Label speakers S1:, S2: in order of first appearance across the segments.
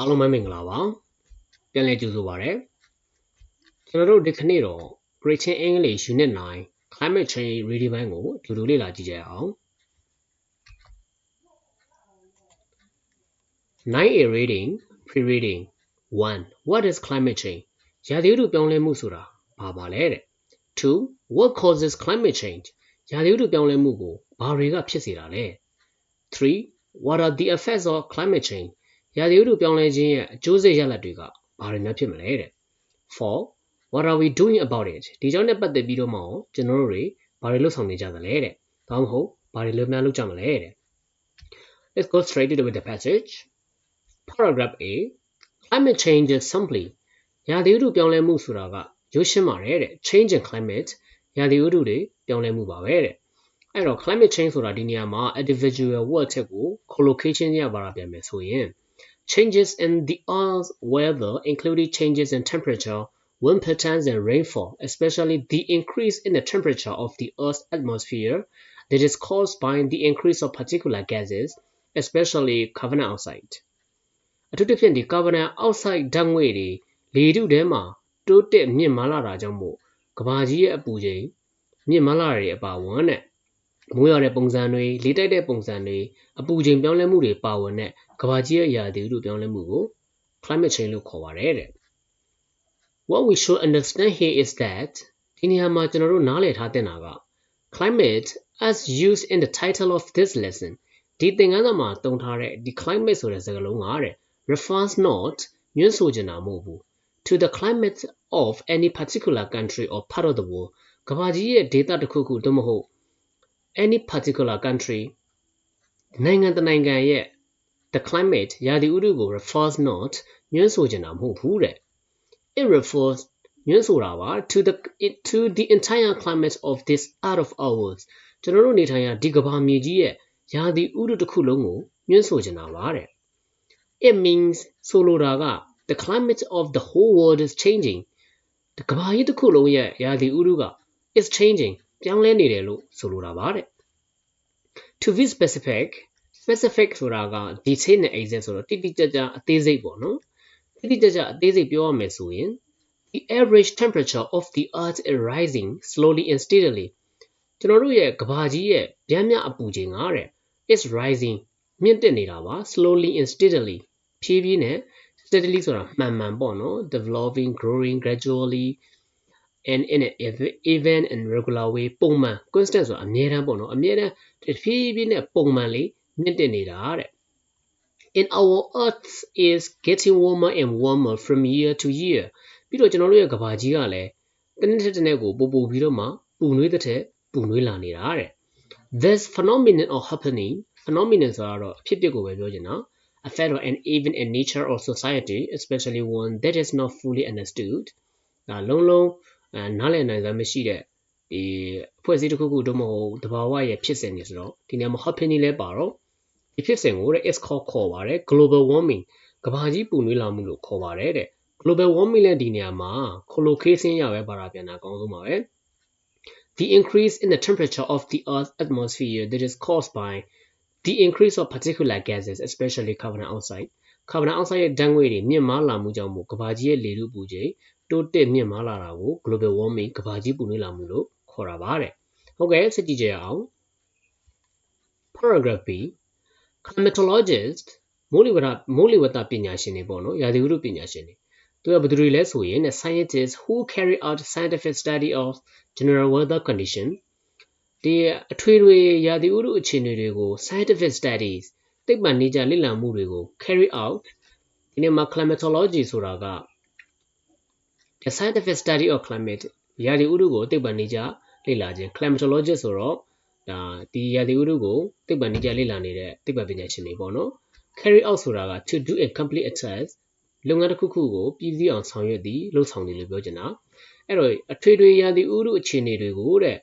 S1: အားလုံးပဲမင်္ဂလာပါပြန်လည်ကြိုဆိုပါရစေကျွန်တော်တို့ဒီခနေ့တော့ Grade 10 English Unit 9 Climate Change Reading ပိုင်းကိုအတူတူလေ့လာကြည့်ကြရအောင် 9A Reading Pre-reading 1 What is climate change ရာသီဥတုပြောင်းလဲမှုဆိုတာဘာပါလဲတဲ့2 What causes climate change ရာသီဥတုပြောင်းလဲမှုကိုဘာတွေကဖြစ်စေတာလဲ3 What are the effects of climate change ရာသီဥတုပြောင်းလဲခြင်းရဲ့အကျိုးဆက်ရလဒ်တွေကဘာတွေများဖြစ်မလဲတဲ့4 What are we doing about it ဒီကြောင့်နဲ့ပတ်သက်ပြီးတော့မှကျွန်တော်တို့တွေဘာတွေလုပ်ဆောင်နေကြသလဲတဲ့ဒါမှမဟုတ်ဘာတွေလုပ်များလုပ်ကြမလဲတဲ့ Let's go straight to the passage Paragraph A Climate change is simply ရာသီဥတုပြောင်းလဲမှုဆိုတာကရုပ်ရှင်းပါတယ်တဲ့ change in climate ရာသီဥတုတွေပြောင်းလဲမှုပါပဲတဲ့အဲ့တော့ climate change ဆိုတာဒီနေရာမှာ individual word ချက်ကို collocation ရပါတာပြန်မယ်ဆိုရင် Changes in the Earth's weather including changes in temperature, wind patterns and rainfall, especially the increase in the temperature of the Earth's atmosphere that is caused by the increase of particular gases, especially carbon dioxide. အထူးသဖြင့်ဒီ carbon dioxide ဓာတ်ငွေ့တွေလေထုထဲမှာတိုးတက်မြင့်မားလာတာကြောင့်မို့ကဘာကြီးရဲ့အပူချိန်မြင့်မားလာတဲ့အပါဝင်တဲ့ မိုးရွာတဲ့ပုံစံတွေလေတိုက်တဲ့ပုံစံတွေအပူချိန်ပြောင်းလဲမှုတွေပါဝင်တဲ့ကမ္ဘာကြီးရဲ့အရာသီဥတုပြောင်းလဲမှုကို climate change လို့ခေါ်ပါတယ်တဲ့ What we should understand here is that ဒီနေရာမှာကျွန်တော်တို့နားလည်ထားတဲ့နာက climate as used in the title of this lesson ဒီသင်ခန်းစာမှာတုံထားတဲ့ဒီ climate ဆိုတဲ့စကားလုံးကတဲ့ refers not ညွှန်းဆိုချင်တာမဟုတ်ဘူး to the climate of any particular country or part of the world ကမ္ဘာကြီးရဲ့ဒေသတစ်ခုခုသို့မဟုတ် any particular country နိုင်ငံတနိုင်ငံရဲ့ the climate ရာသီဥတုကို refers not ညွှန်းဆိုချင်တာမဟုတ်ဘူးတဲ့ it refers ညွှန်းဆိုတာပါ to the to the entire climate of this earth of ours ကျွန်တော်တို့နေထိုင်ရာဒီကမ္ဘာမြေကြီးရဲ့ရာသီဥတုတစ်ခုလုံးကိုညွှန်းဆိုချင်တာပါတဲ့ it means ဆိုလိုတာက the climate of the whole world is changing ဒီကမ္ဘာကြီးတစ်ခုလုံးရဲ့ရာသီဥတုက is changing ပြောင်းလဲနေတယ်လို့ဆိုလိုတာပါတဲ့ to be specific specific ဆိုတာက detail နဲ့ exact ဆိုတော့တိတိကျကျအသေးစိတ်ပေါ့နော်တိတိကျကျအသေးစိတ်ပြောရမယ်ဆိုရင် the average temperature of the earth is rising slowly and steadily ကျွန်တော်တို့ရဲ့ကဘာကြီးရဲ့ဗျမ်းမြအပူချိန်ကတဲ့ is rising မြင့်တက်နေတာပါ slowly and steadily ဖြည်းဖြည်းနဲ့ steadily ဆိုတာမှန်မှန်ပေါ့နော် developing growing gradually and in an even and regular way ပုံမှန် constant ဆိုတာအမြဲတမ်းပေါ့နော်အမြဲတမ်းတဖြည်းဖြည်းနဲ့ပုံမှန်လေးမြင့်တက်နေတာတဲ့ in our earth is getting warmer and warmer from year to year ပြီးတော့ကျွန်တော်တို့ရဲ့ကဘာကြီးကလည်းတနေ့တစ်နေ့ကိုပို့ပို့ပြီးတော့မှပူနွေးတဲ့ထက်ပူနွေးလာနေတာတဲ့ this phenomenon of happening phenomenon ဆိုတာတော့အဖြစ်အပျက်ကိုပဲပြောချင်တာ affect an even in nature or society especially one that is not fully understood ဒါလုံးလုံး နားလည်နိုင်စွမ်းမရှိတဲ့ဒီအဖွဲ့အစည်းတစ်ခုခုတို့မဟုတ်တဘာဝရဲ့ဖြစ်စဉ်တွေဆိုတော့ဒီနေရာမှာ happening လဲပါတော့ဒီဖြစ်စဉ်ကိုတဲ့ is called ခေါ်ပါတယ် global warming ကမ္ဘာကြီးပူနွေးလာမှုလို့ခေါ်ပါတယ်တဲ့ global warming လည်းဒီနေရာမှာ collocation ရပဲပါတာပြန်တာအကောင်းဆုံးပါပဲ the increase in the temperature of the earth's atmosphere that is caused by the increase of particular gases especially carbon dioxide carbon dioxide ရဲ့ဓာတ်ငွေ့တွေမြင့်မားလာမှုကြောင့်မို့ကမ္ဘာကြီးရဲ့လေထုပူချိန် တိုးတက်မြင့်မားလာတာကို global warming ကမ္ဘာကြီးပူနွေးလာမှုလို့ခေါ်တာပါတဲ့ဟုတ်ကဲ့ဆက်ကြည့်ကြရအောင် paragraph B climatologist မိုးလေဝသမိုးလေဝသပညာရှင်တွေပေါ့နော်ရာသီဥတုပညာရှင်တွေသူကဘယ်သူတွေလဲဆိုရင် scientists who carry out scientific study of general weather condition ဒီအထွေထွေရာသီဥတုအခြေအနေတွေကို scientific studies သိပ္ပံနည်းကျလေ့လာမှုတွေကို carry out ဒီနေ့မှာ climatology ဆိုတာက the scientific study of climate ရာသီဥတုကိုသိပ္ပံနည်းကျလေ့လာခြင်း climatologist ဆိုတော့ဒါဒီရာသီဥတုကိုသိပ္ပံနည်းကျလေ့လာနေတဲ့သိပ္ပံပညာရှင်တွေပေါ့နော် carry out ဆိုတာက to do a complete a task လုပ်ငန်းတစ်ခုခုကိုပြည်စည်းအောင်ဆောင်ရွက်သည်လှုပ်ဆောင်တယ်လို့ပြောချင်တာအဲ့တော့အထွေထွေရာသီဥတုအခြေအနေတွေကိုတဲ့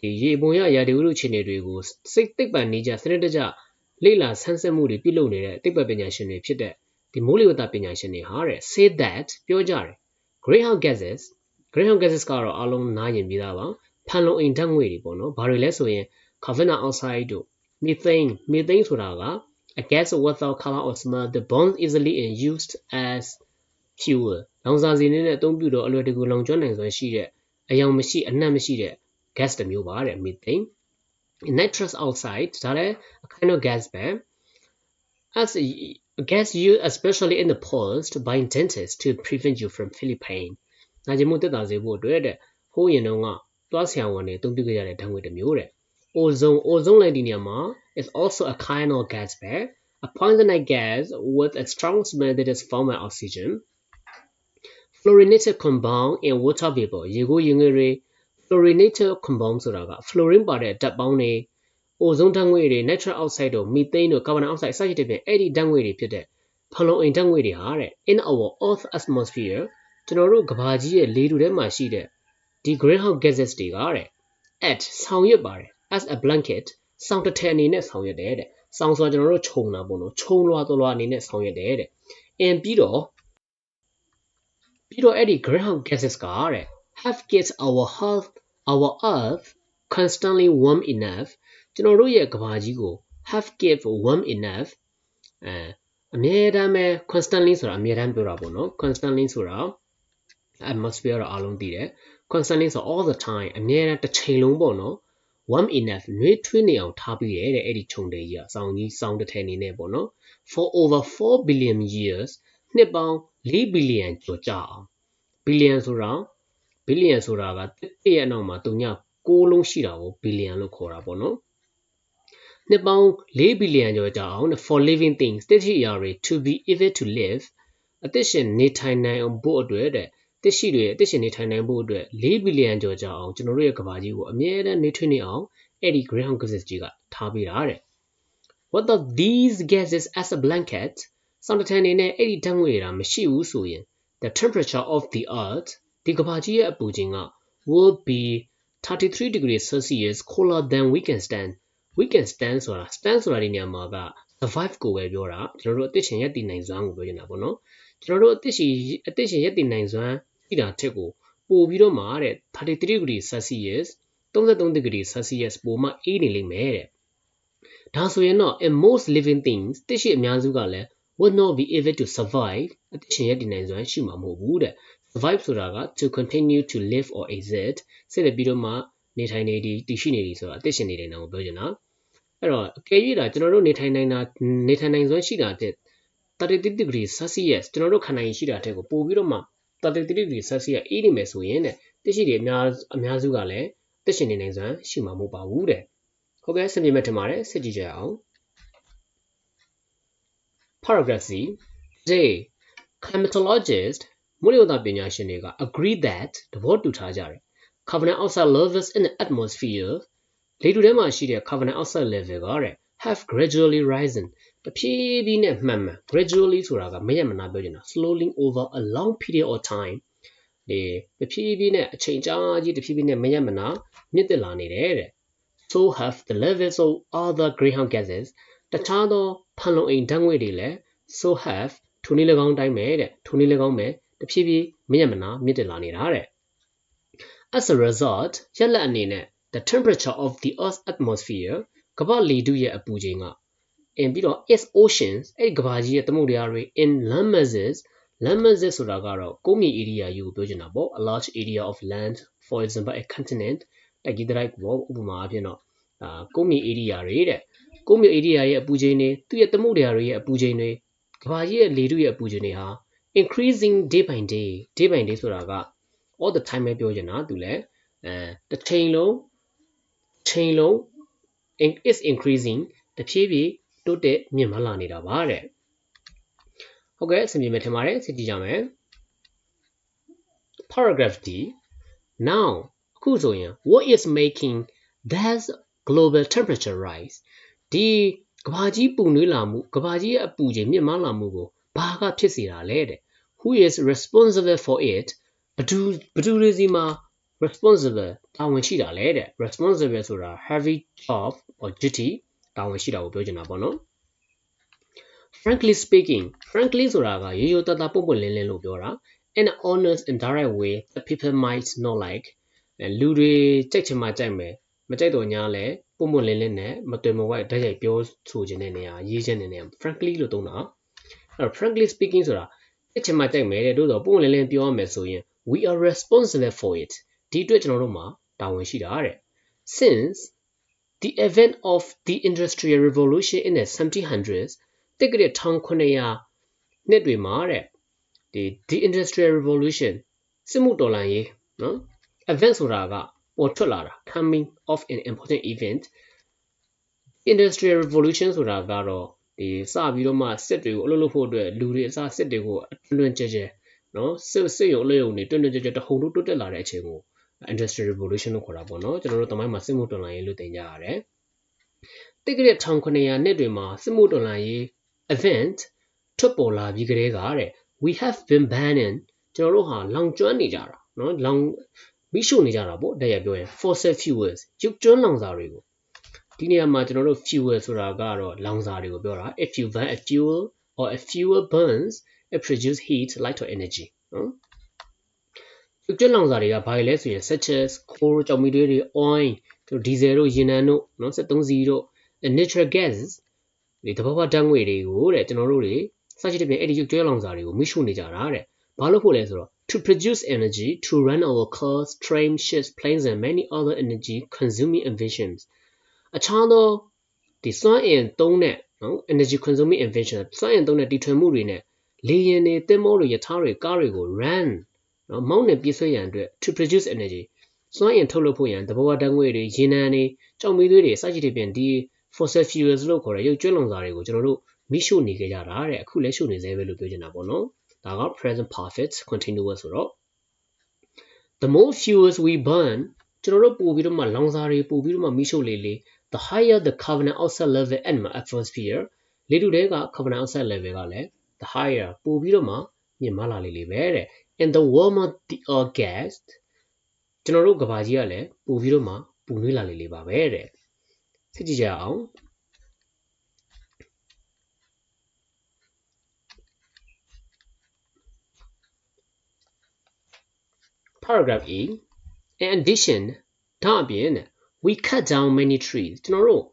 S1: ဒီရေပုံရရာသီဥတုအခြေအနေတွေကိုစိတ်သိပ္ပံနည်းကျစနစ်တကျလေ့လာဆန်းစစ်မှုတွေပြုလုပ်နေတဲ့သိပ္ပံပညာရှင်တွေဖြစ်တဲ့ဒီမိုးလေဝသပညာရှင်တွေဟာတဲ့ say that ပြောကြတယ် greenhouse gases greenhouse gases ကတော့အလုံးနားရင်ပြီးသားပါဖန်လုံအိမ်ဓာတ်ငွေ့တွေပေါ့နော်ဘာတွေလဲဆိုရင် carbon dioxide တို့ methane methane ဆိုတာက a gas without color or smell the burns easily and used as fuel လောင်စာဆီအနေနဲ့အသုံးပြုတော့အလွယ်တကူလောင်ကျွမ်းနိုင်စွမ်းရှိတဲ့အယောင်မရှိအနံ့မရှိတဲ့ gas တစ်မျိုးပါတဲ့ methane nitrous oxide ဒါလည်း a kind of gas ပဲ as a, a gas used especially in the past by dentists to prevent you from feeling pain နာကျင်မှုတက်တာစေဖို့အတွက်တဲ့ဟိုးရင်တော့ကသွားဆရာဝန်တွေအသုံးပြုခဲ့ကြတဲ့ဓာတ်ငွေတစ်မျိုးတဲ့ ozone ozone လည်းဒီနေရာမှာ is also a kind of gas ပဲ a poisonous gas with a strong smell that is formed by oxygen fluorinated compound in water vapor ရေကိုရေငွေတွေ fluorinated compound ဆိုတာက fluorine ပါတဲ့ဓာတ်ပေါင်းတွေ ozone ဓာတ်ငွေတွေ nitrous oxide တို့ methane တို့ carbon dioxide စသဖြင့်အဲ့ဒီဓာတ်ငွေတွေဖြစ်တဲ့ဖလုံအိမ်ဓာတ်ငွေတွေဟာတဲ့ in our earth atmosphere ကျွန်တော်တို့ကဘာကြီးရဲ့လေထုထဲမှာရှိတဲ့ဒီ greenhouse gases တွေကတဲ့ at ဆောင်ရွက်ပါတယ် as a blanket စောင်းတစ်ထည်အနေနဲ့ဆောင်ရွက်တယ်တဲ့စောင်းဆိုတာကျွန်တော်တို့ခြုံတာပေါ့နော်ခြုံလွှာတော်လွှာအနေနဲ့ဆောင်ရွက်တယ်တဲ့ and ပြီးတော့ပြီးတော့အဲ့ဒီ greenhouse gases ကတဲ့ have kept our health our earth constantly warm enough ကျွန်တော်တို့ရဲ့ကဘာကြီးကို have kept warm enough အဲအမြဲတမ်းပဲ constantly ဆိုတာအမြဲတမ်းပြောတာပေါ့နော် constantly ဆိုတာ atmosphere တော့အားလုံးသိတယ် constantly ဆို all the time အမြဲတမ်းတစ်ချိန်လုံးပေါ့နော် warm enough နှွေးထွေးနေအောင်ထားပြီးတယ်တဲ့အဲ့ဒီခြုံတယ်ကြီးอ่ะစောင်းကြီးစောင်းတစ်ထည်နေနဲ့ပေါ့နော် for over 4 billion years နှစ်ပေါင်း4 billion ကျော်ကြာအောင် billion ဆိုတာ billion ဆိုတာကတစ်ရဲ့နောက်မှာတုံည6လုံးရှိတာကို billion လို့ခေါ်တာပေါ့နော် နှစ်ပေါင်း4 billion ကျော်ကြာအောင် for living things တတိယရာတွေ to be able to live အသက်ရှင်နေထိုင်နိုင်အောင်ဖို့အတွက်တဲ့တစ်ရှိတွေအသက်ရှင်နေထိုင်နိုင်ဖို့အတွက်4 billion ကျော်ကြာအောင်ကျွန်တော်တို့ရဲ့ကမ္ဘာကြီးကိုအမြဲတမ်းနေထွေးနေအောင်အဲ့ဒီ greenhouse gases ကြီးကထားပေးတာတဲ့ what of these gases as a blanket စောင့်တထန်နေနဲ့အဲ့ဒီဓာတ်ငွေတွေမရှိဘူးဆိုရင် the temperature of the earth ဒီကမ္ဘာကြီးရဲ့အပူချိန်က will be 33 degrees celsius colder than we can stand We can stand ဆိုတာ stand ဆိုတာဒီနေရာမှာက survive ကိုပဲပြောတာကျွန်တော်တို့အသက်ရှင်ရပ်တည်နိုင်စွမ်းကိုပြောနေတာပေါ့နော်ကျွန်တော်တို့အသက်ရှင်အသက်ရှင်ရပ်တည်နိုင်စွမ်းရှိတာထက်ကိုပိုပြီးတော့မှတဲ့33 degree Celsius 33 degree Celsius ပိုမှအေးနေလိမ့်မယ်တဲ့ဒါဆိုရင်တော့ in most living things တရှိအများစုကလည်း would not be able to survive အသက်ရှင်ရပ်တည်နိုင်စွမ်းရှိမှာမဟုတ်ဘူးတဲ့ survive ဆိုတာက to continue to live or exist ဆက်လက်ပြီးတော့မှနေထိုင်နေဒီတည်ရှိနေဒီဆိုတာအသက်ရှင်နေတယ်နော်ပြောချင်တာ အဲ့တော့အကယ်၍ဒါကျွန်တော်တို့နေထိုင်နိုင်တာနေထိုင်နိုင်စွမ်းရှိတာတဲ့33 degree Celsius ကျွန်တော်တို့ခံနိုင်ရှိတာတဲ့ကိုပို့ပြီးတော့မှ33 degree Celsius အေးနေမယ်ဆိုရင်တဲ့တက်ရှိတွေအများအများစုကလည်းတက်ရှင်နေနိုင်စွမ်းရှိမှာမဟုတ်ပါဘူးတဲ့ဟုတ်ကဲ့စင်ပြေမဲ့ထင်ပါတယ်စစ်ကြည့်ကြအောင် paragraph C today climatologists မိုးလေဝသပညာရှင်တွေက agree that သဘောတူထားကြတယ် carbon dioxide levels in the atmosphere လေထုထဲမှာရှိတဲ့ carbon dioxide level ကတဲ့ have gradually risen တဖြည်းဖြည်းနဲ့မှန်မှန် gradually ဆိုတာကမရမနာပြောချင်တာ slowly over a long period of time ဒီတဖြည်းဖြည်းနဲ့အချိန်ကြာကြီးတဖြည်းဖြည်းနဲ့မရမနာမြင့်တက်လာနေတယ်တဲ့ so have the levels of other greenhouse gases တခြားသောဖန်လုံအိမ်ဓာတ်ငွေ့တွေလည်း so have ထိုနည်း၎င်းတိုင်းပဲတဲ့ထိုနည်း၎င်းပဲတဖြည်းဖြည်းမရမနာမြင့်တက်လာနေတာတဲ့ as a result ရက်လက်အနေနဲ့ the temperature of the earth's atmosphere ကမ္ဘာလေထုရဲ့အပူချိန်ကအင်ပြီးတော့ its oceans အဲ့ဒီကမ္ဘာကြီးရဲ့သမုဒ္ဒရာတွေ in land masses land masses ဆိုတာကတော့ကုန်းမြေ area ကြီးကိုပြောချင်တာပေါ့ a large area of land for example a continent တိုက်ကြီးတိုက်ပေါ့ဥပမာအဖြစ်တော့အာကုန်းမြေ area တွေတဲ့ကုန်းမြေ area ရဲ့အပူချိန်တွေသူ့ရဲ့သမုဒ္ဒရာတွေရဲ့အပူချိန်တွေကမ္ဘာကြီးရဲ့လေထုရဲ့အပူချိန်တွေဟာ increasing day by day day by day ဆိုတာက all the time ပဲပြောချင်တာသူလည်းအဲတစ်ချိန်လုံး ချိန်လုံး is increasing တဖြည်းဖြည်းတိုးတက်မြင့်မားလာနေတာပါတဲ့ဟုတ်ကဲ့အဆင်ပြေမယ်ထင်ပါတယ်စစ်ကြည့်ကြမယ် paragraph D now အခုဆိုရင် what is making that global temperature rise ဒီကဘာကြီးပူနွေးလာမှုကဘာကြီးရဲ့အပူချိန်မြင့်မားလာမှုကိုဘာကဖြစ်စေတာလဲတဲ့ who is responsible for it ဘဒူဘဒူတွေစီမှာ responsible တာဝန်ရှိတာလဲတဲ့ responsible ဆိုတာ heavy job or duty တာဝန်ရှိတာကိုပြောချင်တာပေါ့နော် frankly speaking frankly ဆိုတာကရိုးရိုးသားသားပုံပွင့်လင်းလင်းလို့ပြောတာ in an honest and direct way that people might not like လူတွေကြိုက်ချင်မှကြိုက်မယ်မကြိုက်တော့ညာလဲပုံမလင်းလင်းနဲ့မတွေ့မဝိုက်ဓာတ်ရိုက်ပြောဆိုခြင်းတဲ့နေရာရေးခြင်းတဲ့နေရာ frankly လို့သုံးတာအဲ့တော့ frankly speaking ဆိုတာအချက်မှကြိုက်မယ်တဲ့တို့တော့ပုံမလင်းလင်းပြောရမယ်ဆိုရင် we are responsible for it ဒီအတွက်ကျွန်တော်တို့မှာတာဝန်ရှိတာတဲ့ since the event of the industrial revolution in the 1700s တက်ကတဲ့1900နှစ်တွေမှာတဲ့ဒီ the industrial revolution စစ်မှုတော်လှန်ရေးနော် event ဆိုတာကပေါ်ထွက်လာတာ coming of an important event industrial revolution ဆိုတာကတော့ဒီစပြီးတော့မှစစ်တွေကိုအလုပ်လုပ်ဖို့အတွက်လူတွေအစားစစ်တွေကိုအလွန်ကြဲကြဲနော်စစ်စစ်ရုံအလုပ်ရုံတွေတွန့်တွန့်ကြဲကြဲတဟုန်တို့တိုးတက်လာတဲ့အချိန်ကို industrial revolution လို့ခေါ်တာပေါ့နော်ကျွန်တော်တို့တမိုင်းမှာစစ်မှုတော်လှန်ရေးလို့သင်ကြရတယ်တိတ်ကလေး1900နှစ်တွေမှာစစ်မှုတော်လှန်ရေး event ထွက်ပေါ်လာပြီးကတည်းကတဲ့ we have been banning ကျွန်တော်တို့ဟာလောင်ကျွမ်းနေကြတာနော်လောင်မိရှုနေကြတာပေါ့တရားပြောရင် fossil fuels ရုပ်ကျွမ်းလောင်စာတွေကိုဒီနေရာမှာကျွန်တော်တို့ fuel ဆိုတာကတော့လောင်စာတွေကိုပြောတာ if you burn a fuel or a fuel burns it produce heat light or energy နော် ရုပ်ကျွမ်းလောင်စာတွေကဘာလဲဆိုရင် such as coal ကြောင်မီတွေ oil တို့ diesel တို့ရေနံတို့နော်73စီတို့ natural gases ဒီတဘာဝဓာတ်ငွေတွေကိုတဲ့ကျွန်တော်တို့တွေစသဖြင့်အဲ့ဒီရုပ်ကျွမ်းလောင်စာတွေကိုမိရှုနေကြတာတဲ့ဘာလို့ဖို့လဲဆိုတော့ to produce energy to run our cars, trains, ships, planes and many other energy consuming inventions အခြားသောဒီစွမ်းအင်သုံးတဲ့နော် energy consuming invention စွမ်းအင်သုံးတဲ့တီထွင်မှုတွေနဲ့လေယာဉ်တွေသင်္ဘောတွေရထားတွေကားတွေကို run နော်မောင်းနှင်ပြည့်စွဲရန်အတွက် to produce energy စွမ်းအင်ထုတ်လုပ်ဖို့ရန်တဘောဝဓာတ်ငွေတွေရေနံတွေကြောင်မီသွေးတွေစသဖြင့်ဒီ fossil fuels လို့ခေါ်တဲ့ရုပ်ကျွမ်းလုံစာတွေကိုကျွန်တော်တို့မိရှို့နေကြကြတာတဲ့အခုလည်းရှို့နေသေးပဲလို့ပြောချင်တာပေါ့နော်ဒါက present perfect continuous ဆိုတော့ the more fuels we burn ကျွန်တော်တို့ပို့ပြီးတော့မှလောင်စာတွေပို့ပြီးတော့မှမိရှို့လေလေ the higher the carbon dioxide level in my atmosphere လေထုထဲက carbon dioxide level ကလည်း the higher ပို့ပြီးတော့မှမြင့်မားလာလေလေပဲတဲ့ and the warmer the earth gas ကျွန်တော်တို့ကဘာကြီးကလည်းပို့ပြီးတော့မှပူနွေးလာလေလေပါပဲတဲ့စစ်ကြည့်ကြအောင် paragraph E in addition ဒါအပြင် we cut down many trees ကျွန်တော်တို့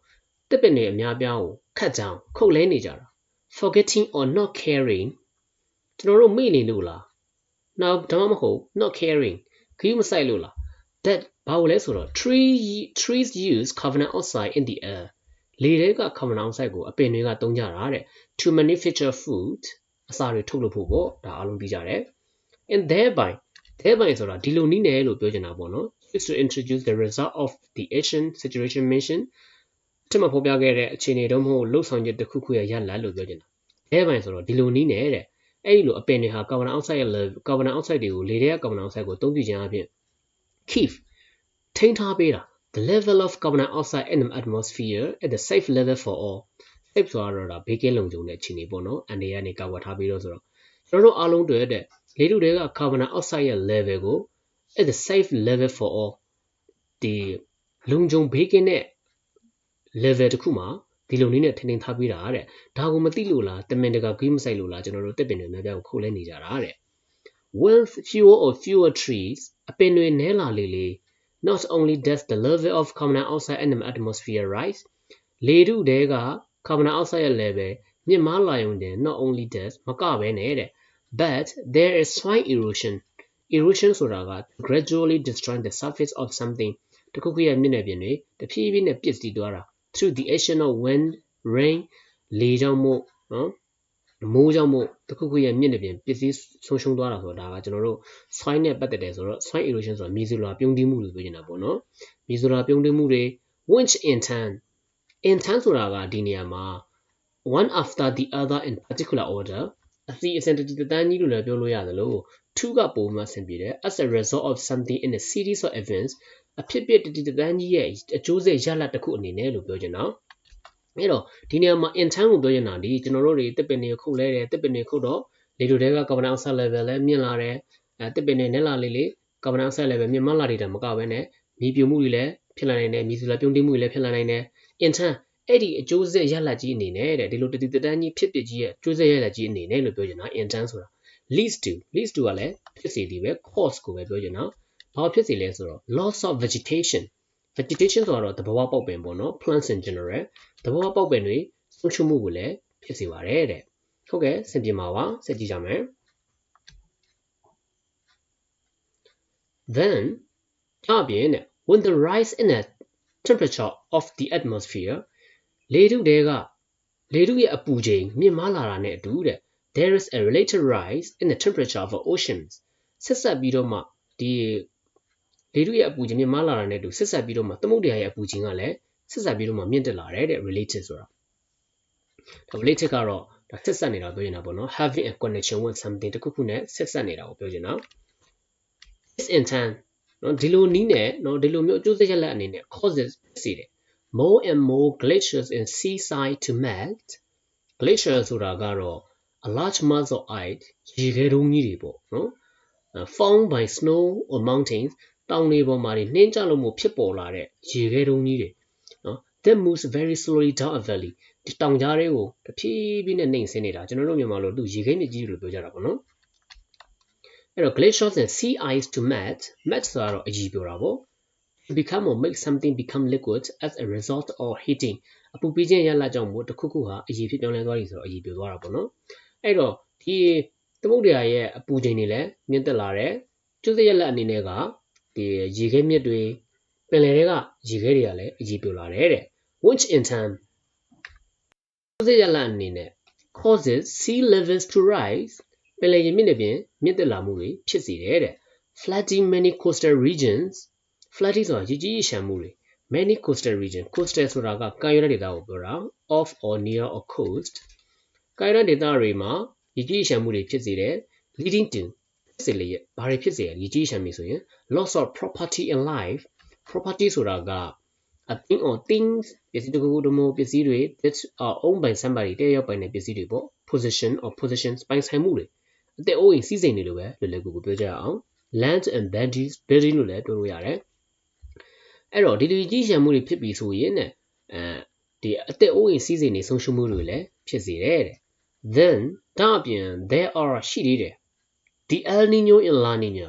S1: တစ်ပင်တွေအများပြားကို cut down ခုတ်လဲနေကြတာ forgetting or not caring ကျွန်တော်တို့မေ့နေလို့လား နောက်ဒါမှမဟုတ် not caring ခရီးမဆိုင်လို့လား that ဘာလို့လဲဆိုတော့ tree trees use carbon dioxide in the air လေထဲက carbon dioxide ကိုအပင်တွေကသုံးကြတာတဲ့ to manufacture food အစာတွေထုတ်လုပ်ဖို့ပေါ့ဒါအားလုံးသိကြတယ် and thereby thereby ဆိုတာဒီလိုနည်းနဲ့လို့ပြောချင်တာပေါ့နော် is to introduce the result of the action situation mention ထပ်မဖော်ပြခဲ့တဲ့အခြေအနေတော့မဟုတ်လှုပ်ဆောင်ချက်တစ်ခုခုရဲ့ရလဒ်လို့ပြောချင်တာ thereby ဆိုတော့ဒီလိုနည်းနဲ့တဲ့ အဲ့ဒီလိုအပင်တွေဟာကာဗွန်ဒိုင်အောက်ဆိုက်ရဲ့ level ကာဗွန်ဒိုင်အောက်ဆိုက်တွေကိုလေထဲကကာဗွန်ဒိုင်အောက်ဆိုက်ကိုအသုံးပြုခြင်းအပြင် keep ထိန်းထားပေးတာ the level of carbon dioxide in the atmosphere at the safe level for all safe ဆိုတာတော့ဘေးကင်းလုံခြုံတဲ့အခြေအနေပေါ့နော်အန်ဒီကနေကာကွယ်ထားပြီးတော့ဆိုတော့ကျွန်တော်တို့အားလုံးတွေ့တဲ့လေထုတွေက carbon dioxide ရဲ့ level ကို at the safe level for all ဒီလုံခြုံဘေးကင်းတဲ့ level တစ်ခုမှာ ဒီလိုနည်းနဲ့ထင်ထင်ထားပြီးတာတဲ့ဒါကိုမသိလို့လားတမင်တကာကြီးမဆိုင်လို့လားကျွန်တော်တို့တက်ပင်တွေများများကိုခုတ်လဲနေကြတာတဲ့ with fewer or fewer trees အပင်တွေနဲလာလေလေ not only does the level of carbon dioxide in the atmosphere rise လေထုတဲက carbon dioxide ရဲ့ level မြင့်မားလာရုံတင် not only does မကပဲနဲ့တဲ့ but there is soil erosion erosion ဆိုတာက gradually destroying the surface of something တခုခုရဲ့မျက်နှာပြင်တွေတဖြည်းဖြည်းနဲ့ပြည့်စည်သွားတာ through the action of wind rain လေကြောင့်မို့နော်မိုးကြောင့်မို့တခုခုရဲ့မျက်နှာပြင်ပစ္စည်းဆုံးရှုံးသွားတာဆိုတာကကျွန်တော်တို့ soil နဲ့ပတ်သက်တယ်ဆိုတော့ soil erosion ဆိုတာမြေစုလွှာပြုံးတိမှုလို့ပြောနေတာပေါ့နော်မြေစုလွှာပြုံးတိမှုတွေ winch in turn in turn ဆိုတာကဒီနေရာမှာ one after the other in particular order အစီအစဉ်တတိတန်းကြီးလို့လည်းပြောလို့ရတယ်လို့ two ကပုံမှန်ဆင်ပြေတယ် as a result of something in a series of events အဖြစ်ပြတတိတန်းကြီးရဲ့အကျိုးဆက်ရလဒ်တစ်ခုအနေနဲ့လို့ပြောချင်တော့အဲ့တော့ဒီနေရာမှာ in time ကိုပြောချင်တာဒီကျွန်တော်တို့တွေတစ်ပင်တွေခုတ်လဲတယ်တစ်ပင်တွေခုတ်တော့လေတို့တွေက carbon dioxide level လည်းမြင့်လာတယ်အဲတစ်ပင်တွေနဲ့လာလေလေ carbon dioxide level မြင့်မလာတဲ့တမကပဲနဲ့မြေပြိုမှုတွေလည်းဖြစ်လာနိုင်တယ်မြေစုလာပြုံးတိမှုတွေလည်းဖြစ်လာနိုင်တယ် in time အဲ့ဒီအကျိုးဆက်ရလဒ်ကြီးအနေနဲ့တဲ့ဒီလိုတတိတန်းကြီးဖြစ်ပစ်ကြီးရဲ့အကျိုးဆက်ရလဒ်ကြီးအနေနဲ့လို့ပြောချင်တာ in time ဆိုတာ leads to leads to ကလည်းဖြစ်စေသည်ပဲ cause ကိုပဲပြောချင်တာ ဘာဖြစ်စေလဲဆိုတော့ loss of vegetation vegetation ဆိုတော့သဘောပေါက်ပင်ပေါ့နော် plants in general သဘောပေါက်ပင်တွေဆုံးရှုံးမှုကိုလည်းဖြစ်စေပါတယ်တဲ့ဟုတ်ကဲ့ဆင်ပြေမှာပါဆက်ကြည့်ကြမယ် then အပြင်တဲ့ when the rise in the temperature of the atmosphere လေထုတဲကလေထုရဲ့အပူချိန်မြင့်မားလာတာနဲ့အတူတဲ့ there is a related rise in the temperature of the oceans ဆက်ဆက်ပြီးတော့မှဒီ လေထုရဲ့အပူချိန်မြင့်မားလာတာနဲ့အတူဆက်ဆက်ပြီးတော့မှသမုဒ္ဒရာရဲ့အပူချိန်ကလည်းဆက်ဆက်ပြီးတော့မှမြင့်တက်လာတယ်တဲ့ related ဆိုတာဒါ related ကတော့ဒါဆက်ဆက်နေတာပြောနေတာပေါ့နော် having a connection with something တခုခုနဲ့ဆက်ဆက်နေတာကိုပြောချင်တာ this in turn နော်ဒီလိုနီးနဲ့နော်ဒီလိုမျိုးအကျိုးဆက်ရလက်အနေနဲ့ causes ဖြစ်စေတယ် more and more glaciers in seaside to melt glacier ဆိုတာကတော့ a large mass of ice ရေခဲတုံးကြီးတွေပေါ့နော် formed by snow or mountains တောင်တွေပေါ်မှာနှင်းကြလို့မို့ဖြစ်ပေါ်လာတဲ့ရေခဲတုံးကြီးတွေနော် that moves very slowly down a valley ဒီတောင်ကြားတွေကိုတဖြည်းဖြည်းနဲ့နှိမ့်ဆင်းနေတာကျွန်တော်တို့မြန်မာလိုသူရေခဲမြစ်ကြီးလို့ပြောကြတာပေါ့နော်အဲ့တော့ glaciers and sea ice to melt melt ဆိုတာတော့အကြီးပြောတာပေါ့ become or make something become liquid as a result of heating အပူပေးခြင်းရလာကြောင့်မို့တစ်ခုခုဟာအကြီးဖြစ်ပြောင်းလဲသွားပြီဆိုတော့အကြီးပြောသွားတာပေါ့နော်အဲ့တော့ဒီသမုဒ္ဒရာရဲ့အပူချိန်တွေလည်းမြင့်တက်လာတယ်ကျုပ်စရက်လက်အနေနဲ့က ဒီရေခဲမြစ်တွေပင်လယ်တွေကရေခဲတွေကလည်းအကြီးပြောလာတယ်တဲ့ which in turn ကျုပ်စရက်လက်အနေနဲ့ causes sea levels to rise ပင်လယ်ရေမြင့်တဲ့ပြင်မြင့်တက်လာမှုတွေဖြစ်စေတယ်တဲ့ flooding many coastal regions flooding ဆိုတာရေကြီးရေရှမ်းမှုတွေ many coastal region coastal ဆိုတာကကမ်းရိုးတန်းဒေသကိုပြောတာ off or near or coast ကမ်းရိုးတန်းဒေသတွေမှာရေကြီးရေရှမ်းမှုတွေဖြစ်စေတယ် leading to ဖြ စ်စေလေဘာတွေဖြစ်စေရရေကြီးရေရှမ်းမှုဆိုရင် loss of property in life property ဆိုတာက a thing or things ပစ္စည်းတစ်ခုခုတမို့ပစ္စည်းတွေ that are owned by somebody တဲ့ရောက်ပိုင်တဲ့ပစ္စည်းတွေပေါ့ position or positions ပိုင်ဆိုင်မှုတွေအသက်အိုးအိမ်စီးစိမ်တွေလိုပဲလွယ်လွယ်ကူကူပြောကြရအောင် land and buildings building လို့လည်းပြောလို့ရတယ်အဲ့တော့ဒီလိုကြီးရှမ်းမှုတွေဖြစ်ပြီးဆိုရင်တဲ့အဲဒီအသက်အိုးအိမ်စီးစိမ်တွေဆုံးရှုံးမှုတွေလည်းဖြစ်စေတယ်တဲ့ then ဒါအပြင် there are ရှိသေးတယ် the El Nino in La Nina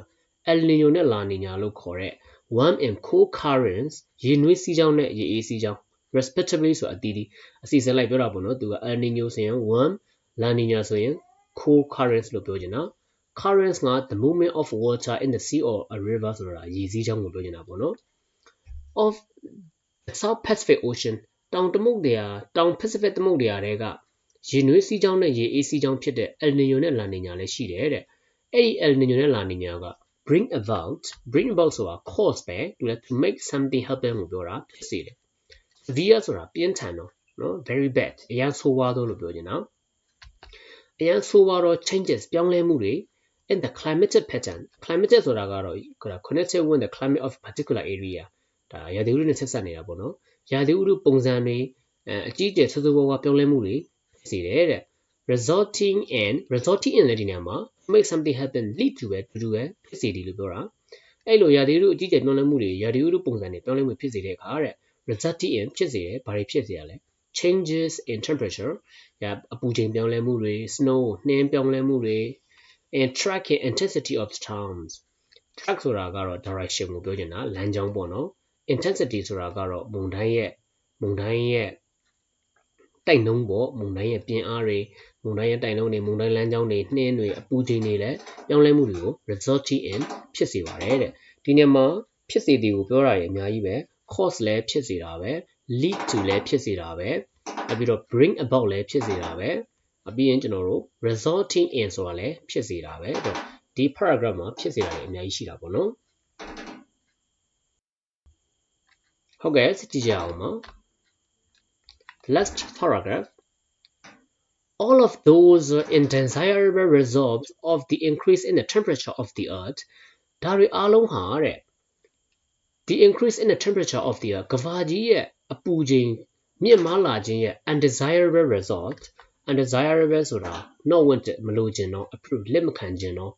S1: El Nino နဲ့ La Nina လို့ခေါ်တဲ့ warm and cold currents ရေနွေးစီးကြောင်းနဲ့ရေအေးစီးကြောင်း respectively ဆိုအတီးတီးအစီအစဉ်လိုက်ပြောတာပေါ့နော်သူက El Nino ဆိုရင် warm La Nina ဆိုရင် cold currents လို့ပြောချင်တာ currents က the movement of water in the sea or a river ဆိုတာရေစီးကြောင်းကိုပြောချင်တာပေါ့နော် of the South Pacific Ocean တောင်တမုတ်တရာတောင် Pacific သမုတ်တရာတွေကရေနွေးစီးကြောင်းနဲ့ရေအေးစီးကြောင်းဖြစ်တဲ့ El Niño နဲ့ La Niña လည်းရှိတယ်တဲ့ အဲ့ဒီ El Niño နဲ့ La Niña က bring about bring about ဆိုတာ cause ပဲသူလည်း to make something happen ကိုပြောတာဖြစ်စေတယ် severe ဆိုတာပြင်းထန်တော့နော် very bad အရန်ဆိုးဝါးသောလို့ပြောချင်တာအရန်ဆိုးဝါးသော changes ပြောင်းလဲမှုတွေ in the climatic pattern climatic ဆိုတာကတော့ connected with the climate of particular area ဒါရာသီဥတုနဲ့ဆက်ဆက်နေတာပေါ့နော်ရာသီဥတုပုံစံတွေအကြီးအကျယ်ဆိုးဆိုးဝါးဝါးပြောင်းလဲမှုတွေဖြစ်စေတယ်တဲ့ resulting in resulting in လည်းဒီနေရာမှာ make something happen lead to ပဲတူတူပဲဖြစ်စေတယ်လို့ပြောတာအဲ့လိုရာသီဥတုအကြီးအကျယ်ပြောင်းလဲမှုတွေရာသီဥတုပုံစံတွေပြောင်းလဲမှုဖြစ်စေတဲ့အခါတဲ့ resulting in ဖြစ်စေတယ်ဘာတွေဖြစ်စေရလဲ changes in temperature ရာအပူချိန်ပြောင်းလဲမှုတွေ snow နှင်းပြောင်းလဲမှုတွေ and track intensity of storms track ဆိုတာကတော့ direction ကိုပြောချင်တာလမ်းကြောင်းပေါ့နော် intensity ဆိုတာကတော့မုန်တိုင်းရဲ့မုန်တိုင်းရဲ့တိုက်နှုန်းပေါ့မုန်တိုင်းရဲ့ပြင်းအားတွေ မုန်တိုင်းရဲ့တိုက်နှုန်းတွေမုန်တိုင်းလမ်းကြောင်းတွေနှင်းတွေအပူချိန်တွေလည်းပြောင်းလဲမှုတွေကို resulting in ဖြစ်စေပါတယ်တဲ့ဒီနေ့မှာဖြစ်စေသည်ကိုပြောတာရအများကြီးပဲ cause လည်းဖြစ်စေတာပဲ lead to လည်းဖြစ်စေတာပဲနောက်ပြီးတော့ bring about လည်းဖြစ်စေတာပဲအပြီးရင်ကျွန်တော်တို့ resulting in ဆိုတာလည်းဖြစ်စေတာပဲအဲ့တော့ဒီ paragraph မှာဖြစ်စေတာတွေအများကြီးရှိတာပေါ့နော်ဟုတ်ကဲ့စကြည့်ကြအောင်ပါ last paragraph all of those undesirable results of the increase in the temperature of the earth ဒါတွေအားလုံးဟာတဲ့ the increase in the temperature of the earth ကဘာကြီးရဲ့အပူချိန်မြင့်မားလာခြင်းရဲ့ undesirable result undesirable ဆိုတာ not wanted မလိုချင်တော့ approve လက်မခံချင်တော့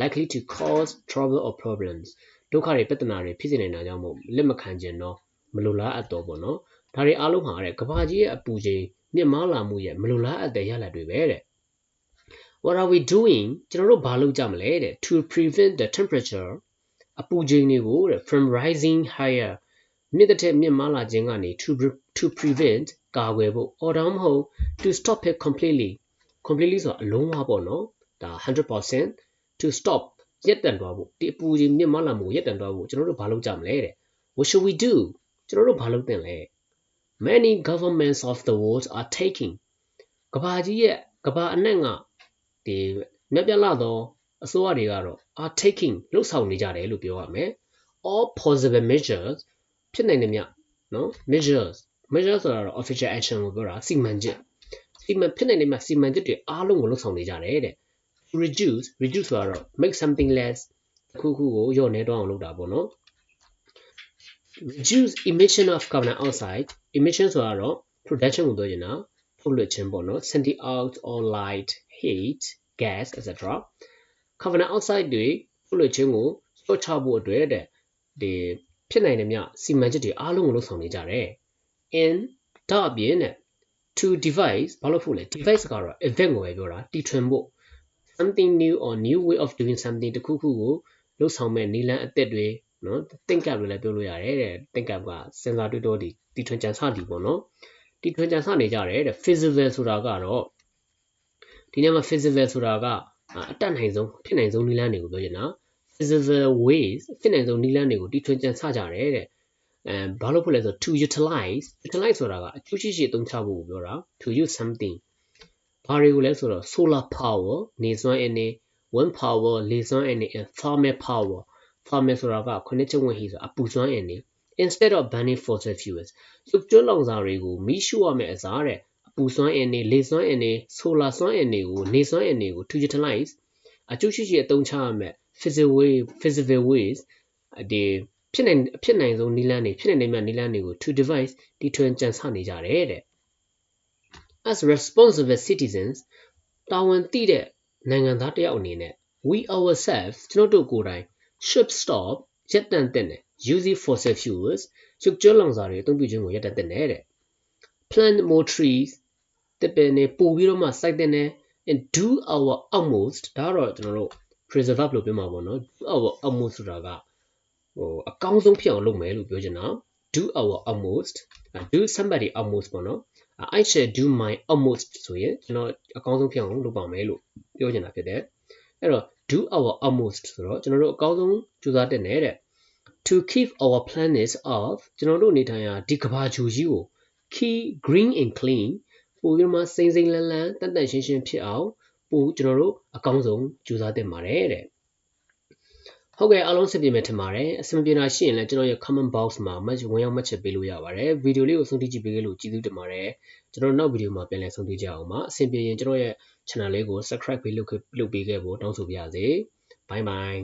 S1: likely to cause trouble or problems ဒုက္ခတွေပြဿနာတွေဖြစ်စေနိုင်တာကြောင့်မို့လက်မခံချင်တော့မလိုလားအပ်တော့ပေါ့နော်ဒါတွေအားလုံးဟာတဲ့ကဘာကြီးရဲ့အပူချိန် မြင့်မားလာမှုရဲ့မလိုလားအပ်တဲ့ရလဒ်တွေပဲတဲ့ What are we doing ကျွန်တော်တို့ဘာလုပ်ကြမလဲတဲ့ to prevent the temperature အပူချိန်တွေကိုတဲ့ from rising higher မြင့်တဲ့ထက်မြင့်မားလာခြင်းကနေ to pre- to prevent ကာကွယ်ဖို့ or ဒါမှမဟုတ် to stop it completely completely ဆိုတာအလုံးဝပေါ့နော်ဒါ100% to stop ရပ်တန့်သွားဖို့ဒီအပူကြီးမြင့်မားလာမှုကိုရပ်တန့်သွားဖို့ကျွန်တော်တို့ဘာလုပ်ကြမလဲတဲ့ what should we do ကျွန်တော်တို့ဘာလုပ်သင့်လဲ many governments of the world are taking ကဘာကြီးရဲ့ကဘာအနှံ့ကဒီမြက်ပြလာသောအစိုးရတွေကတော့ are taking လှုပ်ဆောင်နေကြတယ်လို့ပြောရမယ် all possible measures ဖြစ်နိုင်တဲ့မြနော် measures measures ဆိုတာတော့ official action ကိုပြောတာစီမံချက်စီမံဖြစ်နိုင်တဲ့မြစီမံချက်တွေအားလုံးကိုလှုပ်ဆောင်နေကြတယ်တဲ့ reduce reduce ဆိုတာတော့ make something less တစ်ခုခုကိုလျော့နေတော့အောင်လုပ်တာပေါ့နော် reduce emission of carbon dioxide emission ဆိုတာတော့ production ကိုပြောချင်တာထုတ်လွှတ်ခြင်းပေါ့နော် sending out or light heat gas etc carbon dioxide တွေထုတ်လွှတ်ခြင်းကိုလျှော့ချဖို့အတွက်တဲ့ဒီဖြစ်နိုင်တဲ့မြစီမံချက်တွေအားလုံးကိုလုပ်ဆောင်နေကြတယ် in ဒါအပြင်တဲ့ to device ဘာလို့ဖို့လဲ device ကတော့ event ကိုပဲပြောတာတီထွင်ဖို့ something new or new way of doing something တခုခုကိုလုပ်ဆောင်မဲ့နည်းလမ်းအသစ်တွေ နော် think up လို့လည်းပြောလို့ရတယ်တဲ့ think up ကစဉ်းစားတွေးတောဒီတီထွင်ကြံစသည်ပေါ့နော်တီထွင်ကြံစနေကြတယ်တဲ့ feasible ဆိုတာကတော့ဒီနေ့မှာ feasible ဆိုတာကအတက်နိုင်ဆုံးဖြစ်နိုင်ဆုံးနည်းလမ်းတွေကိုပြောချင်တာ feasible ways ဖြစ်နိုင်ဆုံးနည်းလမ်းတွေကိုတီထွင်ကြံစကြတယ်တဲ့အဲဘာလို့ဖို့လဲဆို to utilize utilize ဆိုတာကအကျိုးရှိရှိအသုံးချဖို့ကိုပြောတာ to use something ဘာတွေကိုလဲဆိုတော့ solar power နေစွမ်းအင်နေ wind power လေစွမ်းအင်နေ and thermal power thermal ဆိုတာကခொနစ်ချက်ဝင်ဟီဆိုတာအပူစွမ်းအင်နေ instead of burning fossil fuels ရုပ်ကျွလောင်စာတွေကိုမီးရှို့ရမယ့်အစားတဲ့အပူစွမ်းအင်နေလေစွမ်းအင်နေ solar စွမ်းအင်တွေကိုနေစွမ်းအင်တွေကို to utilize အကျိုးရှိရှိအသုံးချရမယ့် physical way physical ways ဒီဖြစ်နိုင်ဖြစ်နိုင်ဆုံးနည်းလမ်းတွေဖြစ်နိုင်တဲ့မြတ်နည်းလမ်းတွေကို to device တီထွင်ကြံစနေကြတယ်တဲ့ as responsible citizens တာဝန်သိတဲ့နိုင်ငံသားတယောက်အနေနဲ့ we ourselves ကျွန်တော်တို့ကိုယ်တိုင် should stop ရပ်တန့်တဲ့ using fossil fuels ရုပ်ကြောလောင်စာတွေအသုံးပြုခြင်းကိုရပ်တန့်တဲ့တဲ့ plant more trees တစ်ပင်တွေပို့ပြီးတော့မှစိုက်တဲ့ and do our utmost ဒါတော့ကျွန်တော်တို့ preserve လို့ပြောမှာပေါ့နော် do our utmost ဆိုတာကဟိုအကောင်းဆုံးဖြစ်အောင်လုပ်မယ်လို့ပြောချင်တာ do our utmost do somebody utmost ပေါ့နော် I shall do my utmost ဆိုရင်ကျွန်တော်အကောင်းဆုံးဖြစ်အောင်လုပ်ပါမယ်လို့ပြောချင်တာဖြစ်တယ်အဲ့တော့ do our utmost ဆိုတော့ကျွန်တော်တို့အကောင်းဆုံးကြိုးစားတက်နေတဲ့ to keep our planet off ကျွန်တော်တို့နေထိုင်ရာဒီကဘာဂျူကြီးကို key green and clean ပိုပြီးမှစိမ့်စိမ့်လန်းလန်းတန်တန်ရှင်းရှင်းဖြစ်အောင်ပိုကျွန်တော်တို့အကောင်းဆုံးကြိုးစားတင်ပါတယ်တဲ့ဟုတ်ကဲ့အားလုံးစင်ပြေမယ်ထင်ပါတယ်အဆင်ပြေတာရှိရင်လည်းကျွန်တော်ရဲ့ comment box မှာ match ဝင်ရောက်မှတ်ချက်ပေးလို့ရပါတယ်ဗီဒီယိုလေးကိုဆုံးဖြတ်ကြည့်ပေးလို့ကျေးဇူးတင်ပါတယ် ကျွန်တော်နောက်ဗီဒီယိုမှာပြန်လည်ဆုံးဖြတ်ကြအောင်ပါအဆင်ပြေရင်ကျွန်တော်ရဲ့ channel လေးကို subscribe ပေးလုပ်လုပ်ပေးခဲ့ဖို့တောင်းဆိုပါရစေ bye bye